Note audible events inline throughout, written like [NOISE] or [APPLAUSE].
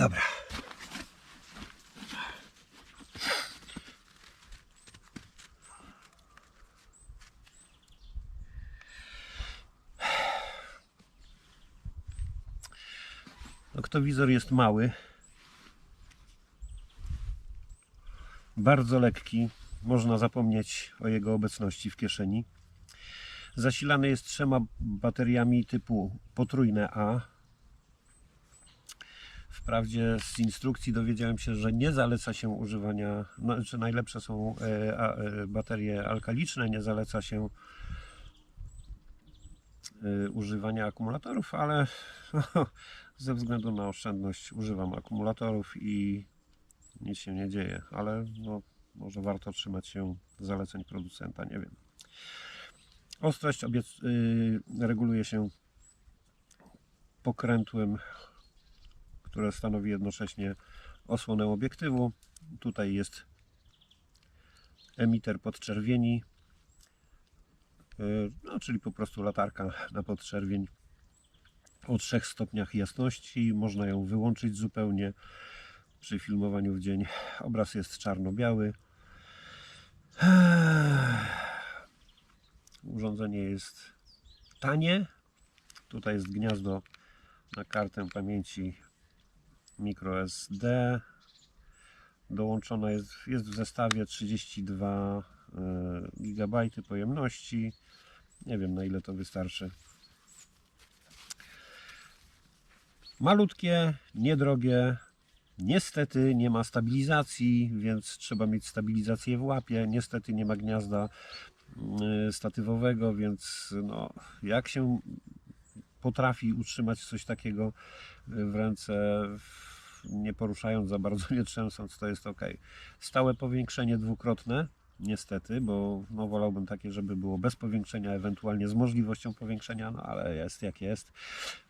Dobra. Noktowizor jest mały. Bardzo lekki. Można zapomnieć o jego obecności w kieszeni. Zasilany jest trzema bateriami typu potrójne A. Wprawdzie z instrukcji dowiedziałem się, że nie zaleca się używania, no, że najlepsze są e, a, e, baterie alkaliczne, nie zaleca się e, używania akumulatorów, ale [LAUGHS] ze względu na oszczędność używam akumulatorów i nic się nie dzieje, ale no, może warto trzymać się zaleceń producenta, nie wiem. Ostrość obiec- y, reguluje się pokrętłem, które stanowi jednocześnie osłonę obiektywu. Tutaj jest emiter podczerwieni, y, no, czyli po prostu latarka na podczerwień o 3 stopniach jasności. Można ją wyłączyć zupełnie przy filmowaniu w dzień. Obraz jest czarno-biały. Urządzenie jest tanie. Tutaj jest gniazdo na kartę pamięci microSD. Dołączona jest, jest w zestawie 32 GB pojemności. Nie wiem na ile to wystarczy. Malutkie, niedrogie. Niestety nie ma stabilizacji, więc trzeba mieć stabilizację w łapie. Niestety nie ma gniazda y, statywowego, więc no, jak się potrafi utrzymać coś takiego w ręce, nie poruszając za bardzo, nie trzęsąc, to jest ok. Stałe powiększenie dwukrotne, niestety, bo no, wolałbym takie, żeby było bez powiększenia, ewentualnie z możliwością powiększenia, no ale jest jak jest.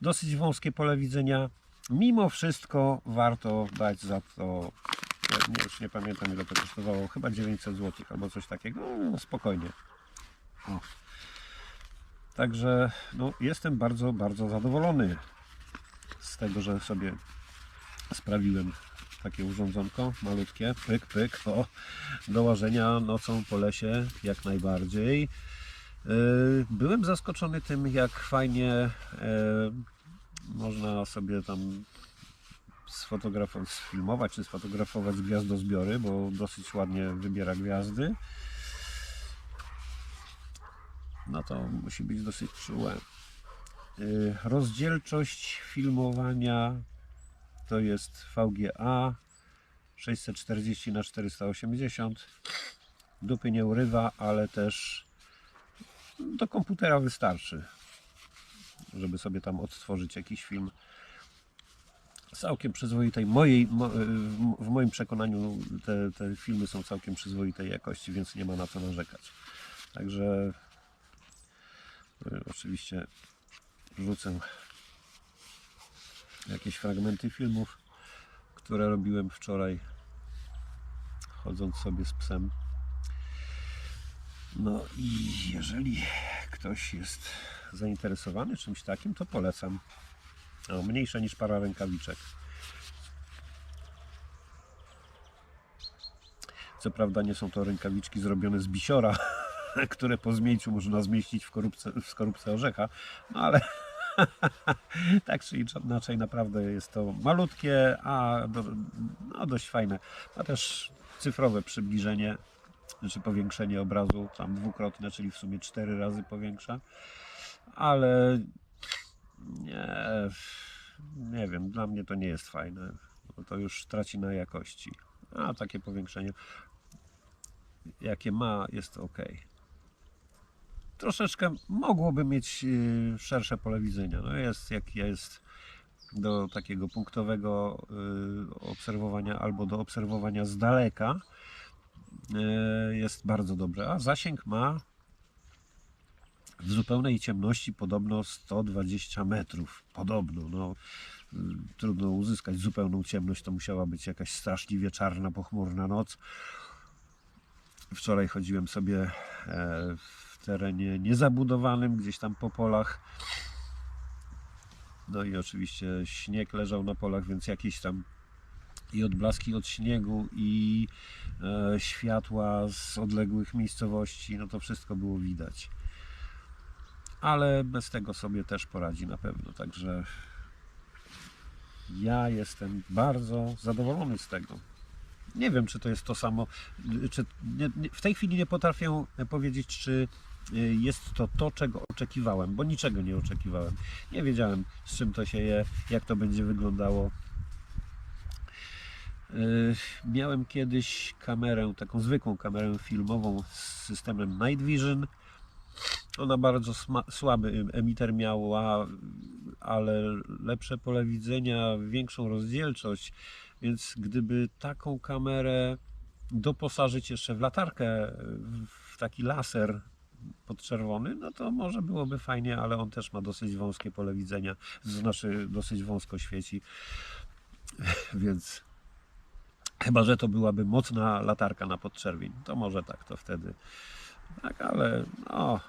Dosyć wąskie pole widzenia. Mimo wszystko warto dać za to, nie, już nie pamiętam ile to kosztowało, chyba 900 zł albo coś takiego, no, spokojnie. O. Także no, jestem bardzo, bardzo zadowolony z tego, że sobie sprawiłem takie urządzonko malutkie, pyk, pyk, o, do łażenia nocą po lesie jak najbardziej. Yy, Byłem zaskoczony tym, jak fajnie yy, można sobie tam sfotografować, sfilmować czy sfotografować gwiazdozbiory, bo dosyć ładnie wybiera gwiazdy. No to musi być dosyć czułe. Yy, Rozdzielczość filmowania to jest VGA 640 na 480 dupy nie urywa, ale też do komputera wystarczy żeby sobie tam odtworzyć jakiś film. Całkiem przyzwoitej mojej, mo, w- moim przekonaniu te, te filmy są całkiem przyzwoitej jakości, więc nie ma na co narzekać. Także y, oczywiście wrzucę jakieś fragmenty filmów, które robiłem wczoraj, chodząc sobie z psem. No i jeżeli ktoś jest zainteresowany czymś takim, to polecam. O, mniejsze niż para rękawiczek. Co prawda nie są to rękawiczki zrobione z bisiora, [LAUGHS] które po zmięciu można zmieścić w, korupce, w skorupce orzecha, no ale [LAUGHS] tak czy inaczej naprawdę jest to malutkie, a no dość fajne. Ma też cyfrowe przybliżenie, czy powiększenie obrazu, tam dwukrotne, czyli w sumie cztery razy powiększa, ale nie, nie wiem, dla mnie to nie jest fajne, to już traci na jakości, a takie powiększenie jakie ma jest ok troszeczkę mogłoby mieć y, szersze pole widzenia. No jest jak jest do takiego punktowego y, obserwowania albo do obserwowania z daleka y, jest bardzo dobrze. A zasięg ma w zupełnej ciemności podobno 120 metrów. Podobno. No, trudno uzyskać zupełną ciemność. To musiała być jakaś straszliwie czarna, pochmurna noc. Wczoraj chodziłem sobie e, w terenie niezabudowanym, gdzieś tam po polach. No i oczywiście śnieg leżał na polach, więc jakieś tam i odblaski od śniegu i e, światła z odległych miejscowości, no to wszystko było widać. Ale bez tego sobie też poradzi na pewno, także ja jestem bardzo zadowolony z tego. Nie wiem, czy to jest to samo. Czy nie, nie, w tej chwili nie potrafię powiedzieć, czy jest to to, czego oczekiwałem, bo niczego nie oczekiwałem. Nie wiedziałem, z czym to się je, jak to będzie wyglądało. Y, Miałem kiedyś kamerę, taką zwykłą kamerę filmową z systemem Night Vision. Ona bardzo słaby emiter miała, ale lepsze pole widzenia, większą rozdzielczość. Więc gdyby taką kamerę doposażyć jeszcze w latarkę, w taki laser podczerwony, no to może byłoby fajnie, ale on też ma dosyć wąskie pole widzenia, znaczy dosyć wąsko świeci, [LAUGHS] więc chyba, że to byłaby mocna latarka na podczerwień, to może tak, to wtedy tak, ale no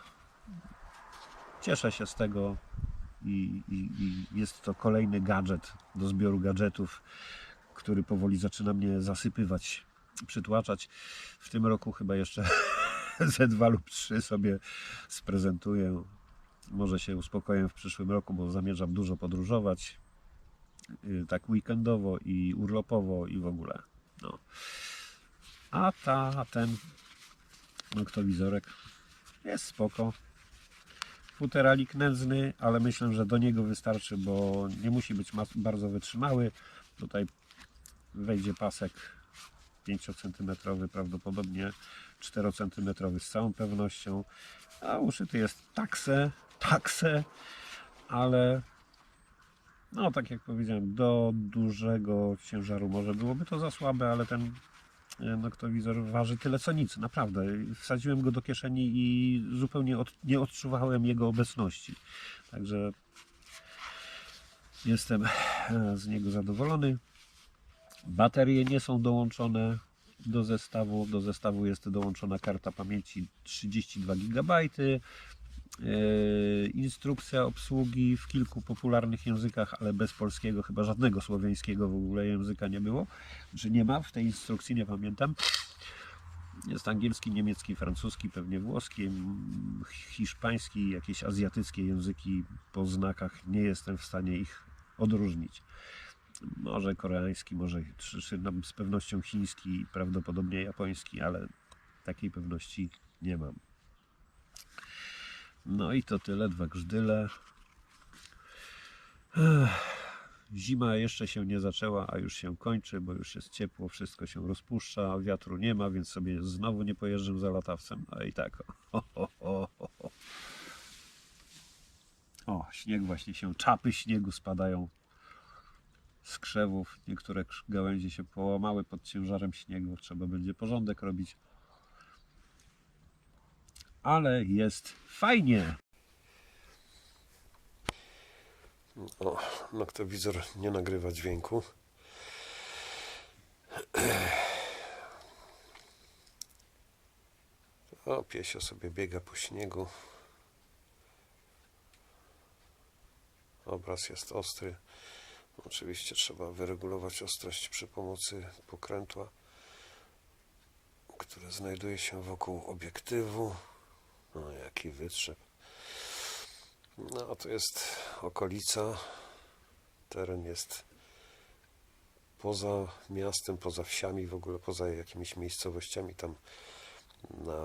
cieszę się z tego i, i, i jest to kolejny gadżet do zbioru gadżetów, który powoli zaczyna mnie zasypywać, przytłaczać. W tym roku chyba jeszcze [LAUGHS] ze dwa lub trzy sobie sprezentuję. Może się uspokoję w przyszłym roku, bo zamierzam dużo podróżować. Yy, Tak weekendowo i urlopowo i w ogóle. No. A ta, ten noktowizorek jest spoko. Futeralik nędzny, ale myślę, że do niego wystarczy, bo nie musi być bardzo wytrzymały. Tutaj wejdzie pasek 5 cm, prawdopodobnie 4 cm z całą pewnością. A uszyty jest takse, takse, ale no tak jak powiedziałem, do dużego ciężaru może byłoby to za słabe, ale ten e, noktowizor waży tyle co nic, naprawdę. Wsadziłem go do kieszeni i zupełnie od, nie odczuwałem jego obecności. Także jestem e, z niego zadowolony. Baterie nie są dołączone do zestawu. Do zestawu jest dołączona karta pamięci 32 GB. Instrukcja obsługi w kilku popularnych językach, ale bez polskiego, chyba żadnego słowiańskiego w ogóle języka nie było. Czy nie ma w tej instrukcji, nie pamiętam. Jest angielski, niemiecki, francuski, pewnie włoski, hiszpański, jakieś azjatyckie języki po znakach. Nie jestem w stanie ich odróżnić. Może koreański, może no, z pewnością chiński, prawdopodobnie japoński, ale takiej pewności nie mam. No i to tyle, dwa grzdyle. Zima jeszcze się nie zaczęła, a już się kończy, bo już jest ciepło, wszystko się rozpuszcza, wiatru nie ma, więc sobie znowu nie pojeżdżę za latawcem. A i tak. O, o, o, o. o śnieg właśnie się, czapy śniegu spadają z krzewów. Niektóre gałęzie się połamały pod ciężarem śniegu. Trzeba będzie porządek robić. Ale jest fajnie. O, noktowizor nie nagrywa dźwięku. O, piesio sobie biega po śniegu. Obraz jest ostry. Oczywiście trzeba wyregulować ostrość przy pomocy pokrętła, które znajduje się wokół obiektywu. No, jaki wytrzep. No, to jest okolica. Teren jest poza miastem, poza wsiami, w ogóle poza jakimiś miejscowościami. Tam na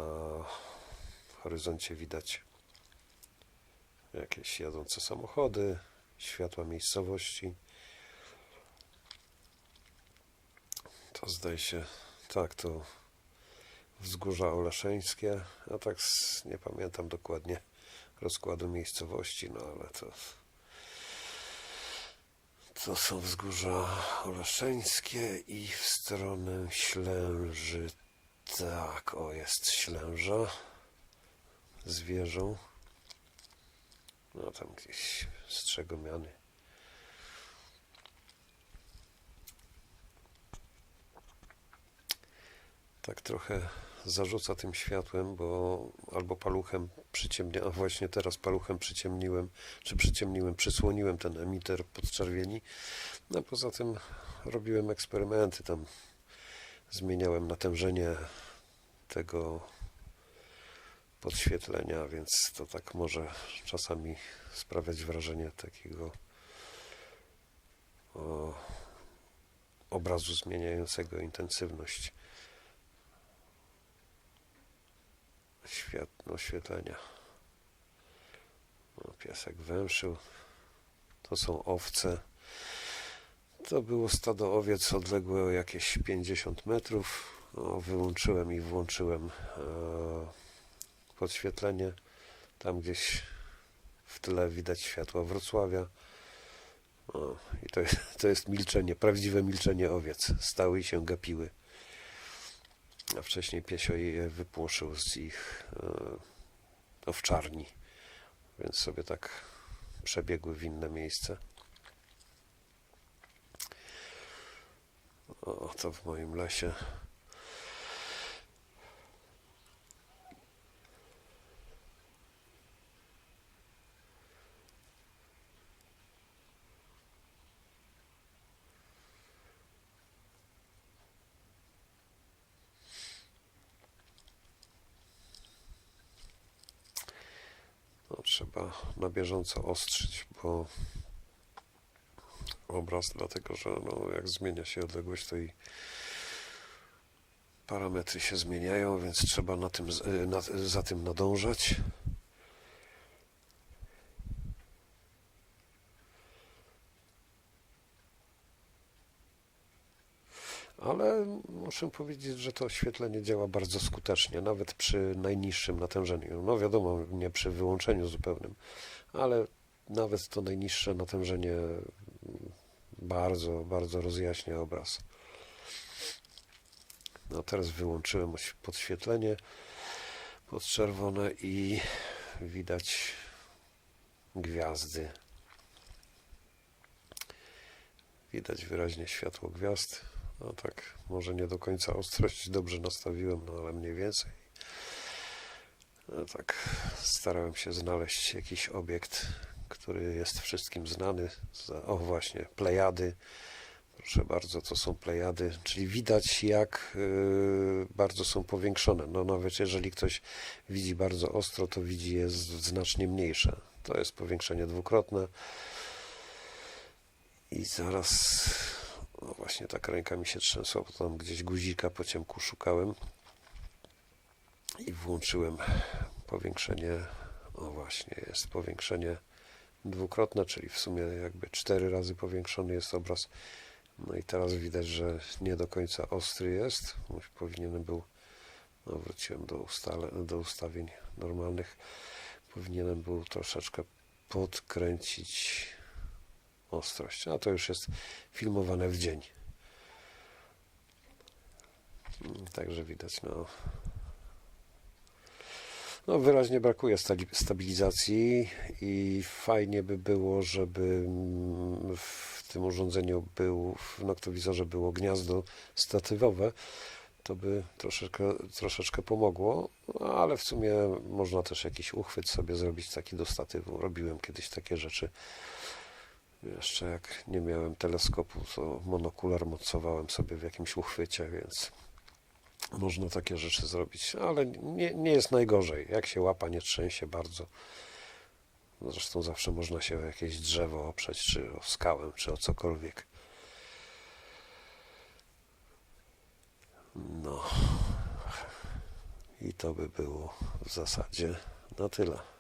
horyzoncie widać jakieś jadące samochody, światła miejscowości. To zdaje się, tak, to wzgórza oleszeńskie, a tak nie pamiętam dokładnie rozkładu miejscowości, no ale to to są wzgórza oleszeńskie i w stronę Ślęży tak, o jest Ślęża z wieżą. No tam gdzieś Strzegomiany tak trochę zarzuca tym światłem, bo albo paluchem przyciemnia, a właśnie teraz paluchem przyciemniłem, czy przyciemniłem, przysłoniłem ten emiter podczerwieni. No poza tym robiłem eksperymenty, tam zmieniałem natężenie tego podświetlenia, więc to tak może czasami sprawiać wrażenie takiego o, obrazu zmieniającego intensywność świat, oświetlenia. No, piesek węszył. To są owce. To było stado owiec odległe o jakieś 50 metrów. No, wyłączyłem i włączyłem e, podświetlenie. Tam gdzieś w tle widać światła Wrocławia. No, I to to jest milczenie, prawdziwe milczenie owiec. Stały i się gapiły. A wcześniej piesio je wypłoszył z ich e, owczarni. Więc sobie tak przebiegły w inne miejsce. O, to w moim lesie. No, trzeba na bieżąco ostrzyć, bo obraz, dlatego że no, jak zmienia się odległość, to i parametry się zmieniają, więc trzeba na tym, y, na, za tym nadążać. Ale muszę powiedzieć, że to oświetlenie działa bardzo skutecznie, nawet przy najniższym natężeniu. No wiadomo, nie przy wyłączeniu zupełnym, ale nawet to najniższe natężenie bardzo, bardzo rozjaśnia obraz. No teraz wyłączyłem podświetlenie podczerwone i widać gwiazdy. Widać wyraźnie światło gwiazd. No tak, może nie do końca ostrość dobrze nastawiłem, no ale mniej więcej. No tak, starałem się znaleźć jakiś obiekt, który jest wszystkim znany. O właśnie, Plejady. Proszę bardzo, to są Plejady, czyli widać jak y, bardzo są powiększone. No nawet jeżeli ktoś widzi bardzo ostro, to widzi je znacznie mniejsze. To jest powiększenie dwukrotne. I zaraz, no właśnie tak ręka mi się trzęsła, bo tam gdzieś guzika po ciemku szukałem i włączyłem powiększenie, o właśnie, jest powiększenie dwukrotne, czyli w sumie jakby cztery razy powiększony jest obraz. No i teraz widać, że nie do końca ostry jest. Powinienem był, no wróciłem do, ustale, do ustawień normalnych, powinienem był troszeczkę podkręcić ostrość. A to już jest filmowane w dzień. Także widać, no. No, wyraźnie brakuje stabilizacji i fajnie by było, żeby mm, w tym urządzeniu był, w noktowizorze było gniazdo statywowe. To by troszeczkę, troszeczkę pomogło, no, ale w sumie można też jakiś uchwyt sobie zrobić taki do statywu. Robiłem kiedyś takie rzeczy. Jeszcze jak nie miałem teleskopu, to monokular mocowałem sobie w jakimś uchwycie, więc można takie rzeczy zrobić, ale nie, nie jest najgorzej. Jak się łapa nie trzęsie bardzo. No Zresztą zawsze można się o jakieś drzewo oprzeć, czy o skałę, czy o cokolwiek. No. I to by było w zasadzie na tyle.